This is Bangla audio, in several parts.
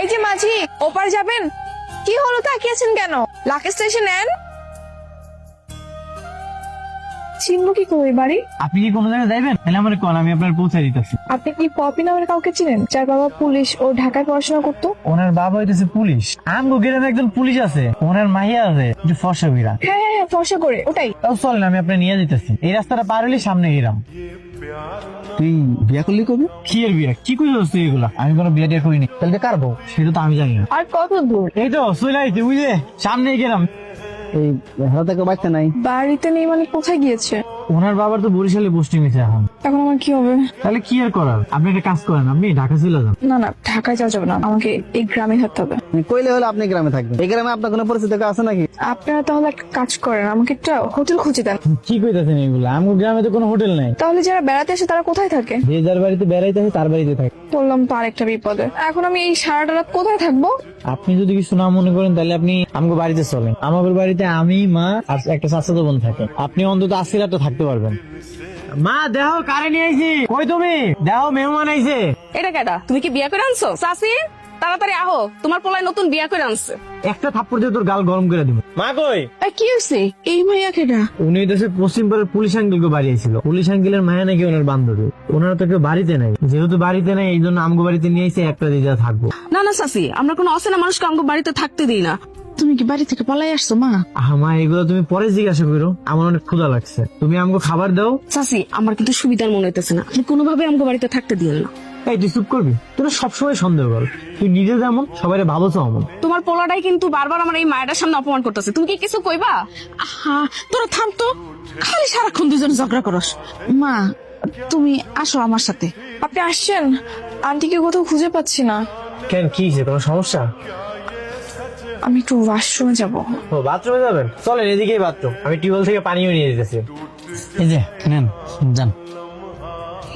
এই যে মাঝি ওপার যাবেন? কি হলো তাকিয়েছেন কেন? লাকি স্টেশন নেন। চিনবো কি করে বাড়ি? আপনি কি কোনো জায়গায় যাইবেন? তাহলে আমার কোন আমি আপনার পৌঁছে দিতেছি। আপনি কি পপি নামের কাউকে চিনেন? যার বাবা পুলিশ ও ঢাকায় পড়াশোনা করতো? ওনার বাবা হইতেছে পুলিশ। আমগো গ্রামে একজন পুলিশ আছে। ওনার মাইয়া আছে যে ফর্সা বিরা হ্যাঁ হ্যাঁ হ্যাঁ ফর্সা করে ওটাই। তাও চলেন আমি আপনার নিয়ে যেতেছি এই রাস্তাটা পার হলে সামনে গেলাম। তুই বিয়া করলি কবে? কি এর বিয়া? কি কই হচ্ছে এগুলা? আমি কোনো বিয়ে টিয়া করিনি। তাহলে তুই কার বউ? সেটা তো আমি জানি না। আর কত দূর এই তো চলে আইতে বুঝলে? সামনে গেলাম। এই হারা থেকে বাচ্চা নাই। বাড়িতে নেই মানে কোথায় গিয়েছে? ওনার বাবার তো বরিশালে পোস্টিং হয়েছে এখন। এখন আমার কি হবে? তাহলে কি আর করার? আপনি একটা কাজ করেন আপনি ঢাকা চলে যান। না না ঢাকায় যাওয়া যাবে না। আমাকে এই গ্রামে থাকতে হবে। কইলে হলে আপনি গ্রামে থাকবেন। এই গ্রামে আপনার কোনো পরিচিত কেউ আছে নাকি? আপনারা তাহলে একটা কাজ করেন আমাকে একটা হোটেল খুঁজে দেন। কি কইতাছেন এগুলা? আমার গ্রামে তো কোনো হোটেল নাই। তাহলে যারা বেড়াতে আসে তারা কোথায় থাকে? যে যার বাড়িতে বেড়াইতে আসে তার বাড়িতে থাকে। বললাম তো আরেকটা বিপদে। এখন আমি এই সারাটা রাত কোথায় থাকব? আপনি যদি কিছু না মনে করেন তাহলে আপনি আমাকে বাড়িতে চলেন। আমাদের বাড়িতে আমি মা আর একটা চাচাতো বোন থাকে। আপনি অন্তত আশি রাত তো থাকতে পারবেন। মা দেহ কারে নিয়ে আইছি। কই তুমি? দেহ মেহমান আইছে। এটা কেডা? তুমি কি বিয়া করে আনছো? চাষি তাড়াতাড়ি আহো তোমার পোলায় নতুন বিয়া করে আনছে। একটা থাপ্পড় দিয়ে তোর গাল গরম করে দিব। মা কই? কি হয়েছে এই মাইয়া কেটা উনি দেশে পুলিশ আঙ্কেলকে বাড়ি আইছিল। পুলিশ আঙ্কেলের মায়া নাকি ওনার বান্ধবী। ওনারা তো কেউ বাড়িতে নাই। যেহেতু বাড়িতে নাই এই জন্য আমগো বাড়িতে নিয়ে এসে একটা দিদা থাকব। না না চাষি আমরা কোনো অচেনা মানুষকে আমাকে বাড়িতে থাকতে দিই না। তুমি কি বাড়ি থেকে পালাই আসছো মা? আহা মা এগুলো তুমি পরে জিজ্ঞাসা করো। আমার অনেক ক্ষুধা লাগছে। তুমি আমাকে খাবার দাও। চাষি আমার কিন্তু সুবিধার মনে হইতেছে না। আপনি কোনোভাবে আমাকে বাড়িতে থাকতে দিয়েন না। এই তুই চুপ করবি? তোরা সবসময় সন্দেহ কর। তুই নিজে যেমন সবাই ভালো চাও এমন তোমার পোলাটাই কিন্তু বারবার আমার এই মায়ের সামনে অপমান করতেছে। তুমি কি কিছু কইবা? হা তোরা থাম তো। খালি সারাক্ষণ দুজন ঝগড়া করস। মা তুমি আসো আমার সাথে। আপনি আসছেন? আন্টিকে কোথাও খুঁজে পাচ্ছি না। কেন কি হয়েছে? কোনো সমস্যা? আমি একটু ওয়াশরুমে যাব। ও বাথরুমে যাবেন? চলেন এদিকেই বাথরুম। আমি টিউবওয়েল থেকে পানিও নিয়ে যেতেছি। এই যে নেন যান।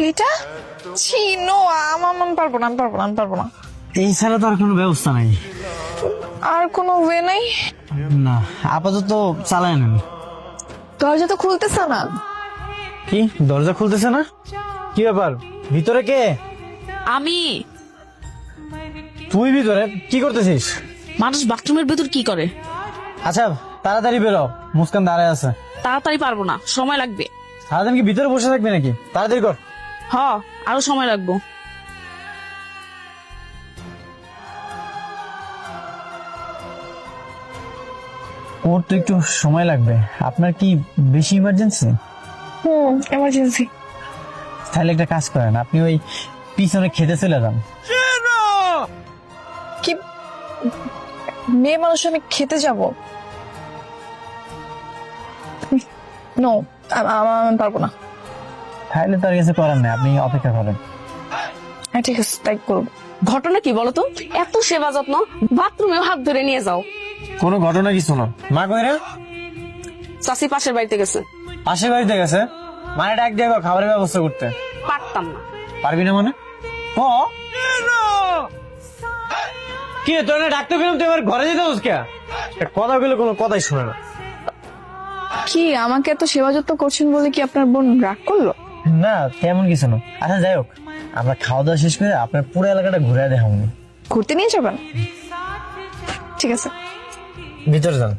এটা? ছি নো আমার আমি পারব না আমি পারব না আমি পারব না। এই ছাড়া তো আর কোনো ব্যবস্থা নাই। আর কোনো ওয়ে নাই? না আপাতত চালায় নেন। দরজা তো খুলতেছে না। কি? দরজা খুলতেছে না? কি ব্যাপার? ভিতরে কে? আমি। তুই ভিতরে? কি করতেছিস? মানুষ বাথরুমের ভেতর কি করে? আচ্ছা তাড়াতাড়ি বেরো। মুস্কান দাঁড়ায় আছে। তাড়াতাড়ি পারব না সময় লাগবে। সারাদিন কি ভিতরে বসে থাকবে নাকি? তাড়াতাড়ি কর। হ আরও সময় লাগবো। ওর তো একটু সময় লাগবে। আপনার কি বেশি ইমার্জেন্সি হুম এমার্জেন্সি তাহলে একটা কাজ করেন আপনি ওই পিছনে খেতে চলে যান। কি? মেয়ে মানুষ আমি খেতে যাব? নো আমি পারব না। তাহলে তার কাছে করার নেই আপনি অপেক্ষা করেন। হ্যাঁ ঠিক আছে তাই করব ঘটনা কি বলো তো? এত সেবা যত্ন বাথরুমেও হাত ধরে নিয়ে যাও। কোনো ঘটনা কিছু না। মা কই রে? চাষি পাশের বাড়িতে গেছে। পাশের বাড়িতে গেছে? মানে ডাক দিয়ে খাবারের ব্যবস্থা করতে। পারতাম না। পারবি না মানে? ও কি রে, তোর ডাকতে গেলাম তুই এবার ঘরে যেতে হস কে? কথা গুলো কোনো কথাই শুনে না। কি আমাকে এত সেবা যত্ন করছেন বলে কি আপনার বোন রাগ করল? না তেমন কিছু না। আচ্ছা যাই হোক আমরা খাওয়া দাওয়া শেষ করে আপনার পুরো এলাকাটা ঘুরে দেখাবনি ঘুরতে নিয়ে যাবেন? ঠিক আছে। ভিতরে যান।